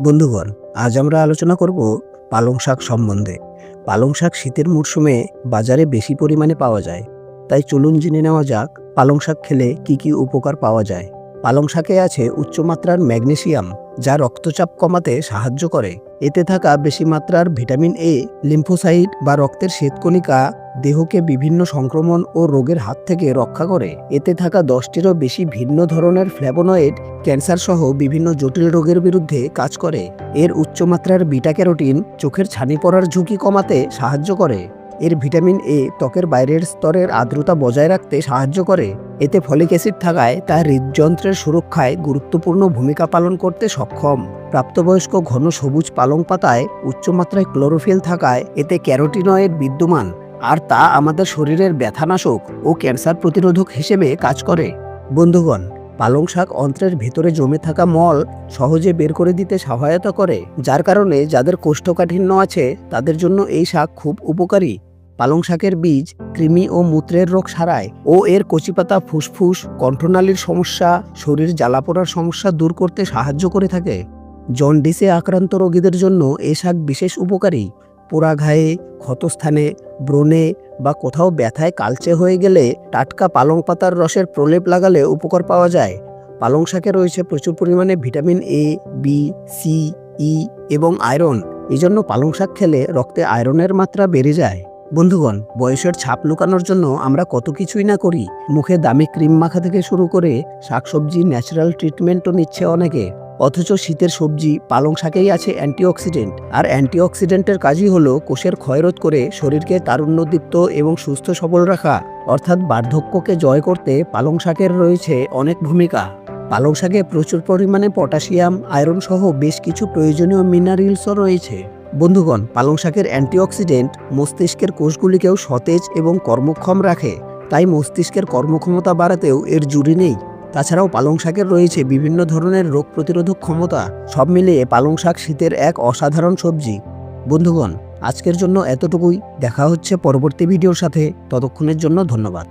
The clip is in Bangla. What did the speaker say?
বন্ধুগণ, আজ আমরা আলোচনা করব পালং শাক সম্বন্ধে। পালং শাক শীতের মরশুমে বাজারে বেশি পরিমাণে পাওয়া যায়। তাই চলুন জেনে নেওয়া যাক, পালং শাক খেলে কি কি উপকার পাওয়া যায়। পালং শাকে আছে উচ্চমাত্রার ম্যাগনেসিয়াম, যা রক্তচাপ কমাতে সাহায্য করে। এতে থাকা বেশি মাত্রার ভিটামিন এ লিম্ফোসাইড বা রক্তের শ্বেতকণিকা দেহকে বিভিন্ন সংক্রমণ ও রোগের হাত থেকে রক্ষা করে। এতে থাকা দশটিরও বেশি ভিন্ন ধরনের ফ্ল্যাবোনয়েড ক্যান্সার সহ বিভিন্ন জটিল রোগের বিরুদ্ধে কাজ করে। এর উচ্চমাত্রার বিটা ক্যারোটিন চোখের ছানি পড়ার ঝুঁকি কমাতে সাহায্য করে। এর ভিটামিন এ ত্বকের বাইরের স্তরের আর্দ্রতা বজায় রাখতে সাহায্য করে। এতে ফলিক অ্যাসিড থাকায় তা হৃদযন্ত্রের সুরক্ষায় গুরুত্বপূর্ণ ভূমিকা পালন করতে সক্ষম। প্রাপ্তবয়স্ক ঘন সবুজ পালং পাতায় উচ্চমাত্রায় ক্লোরোফিল থাকায় এতে ক্যারোটিনয়েড বিদ্যমান। আর তা আমাদের শরীরের ব্যথানাশক ও ক্যান্সার প্রতিরোধক হিসেবে কাজ করে। বন্ধুগণ, পালং শাক অন্ত্রের ভেতরে জমে থাকা মল সহজে বের করে দিতে সহায়তা করে, যার কারণে যাদের কোষ্ঠকাঠিন্য আছে, তাদের জন্য এই শাক খুব উপকারী। পালং শাকের বীজ কৃমি ও মূত্রের রোগ সারায় ও এর কচিপাতা, ফুসফুস, কণ্ঠনালীর সমস্যা, শরীর জ্বালাপোড়ার সমস্যা দূর করতে সাহায্য করে থাকে। জন্ডিসে আক্রান্ত রোগীদের জন্য এ শাক বিশেষ উপকারী। পোড়া ঘায়ে, ক্ষতস্থানে, ব্রণে বা কোথাও ব্যথায় কালচে হয়ে গেলে টাটকা পালং পাতার রসের প্রলেপ লাগালে উপকার পাওয়া যায়। পালং শাকে রয়েছে প্রচুর পরিমাণে vitamin A B C E এবং আয়রন। এই জন্য পালং শাক খেলে রক্তে আয়রনের মাত্রা বেড়ে যায়। বন্ধুগণ, বয়সের ছাপ লুকানোর জন্য আমরা কত কিছুই না করি। মুখে দামি ক্রিম মাখা থেকে শুরু করে শাকসবজি, ন্যাচারাল ট্রিটমেন্টও নিচ্ছে অনেকে। অথচ শীতের সবজি, পালং শাকেই আছে অ্যান্টিঅক্সিডেন্ট। আর অ্যান্টিঅক্সিডেন্টের কাজই হলো কোষের ক্ষয়রোধ করে শরীরকে তারুণ্যদীপ্ত এবং সুস্থ সবল রাখা। অর্থাৎ বার্ধক্যকে জয় করতে পালং শাকের রয়েছে অনেক ভূমিকা। পালং শাকে প্রচুর পরিমাণে পটাশিয়াম, আয়রন সহ বেশ কিছু প্রয়োজনীয় মিনারেলসও রয়েছে। বন্ধুগণ, পালং শাকের অ্যান্টিঅক্সিডেন্ট মস্তিষ্কের কোষগুলিকেও সতেজ এবং কর্মক্ষম রাখে। তাই মস্তিষ্কের কর্মক্ষমতা বাড়াতেও এর জুড়ি নেই। তাছাড়াও পালং শাকের রয়েছে বিভিন্ন ধরনের রোগ প্রতিরোধক ক্ষমতা। সব মিলিয়ে পালং শাক শীতের এক অসাধারণ সবজি। বন্ধুগণ, আজকের জন্য এতটুকুই। দেখা হচ্ছে পরবর্তী ভিডিওর সাথে। ততক্ষণের জন্য ধন্যবাদ।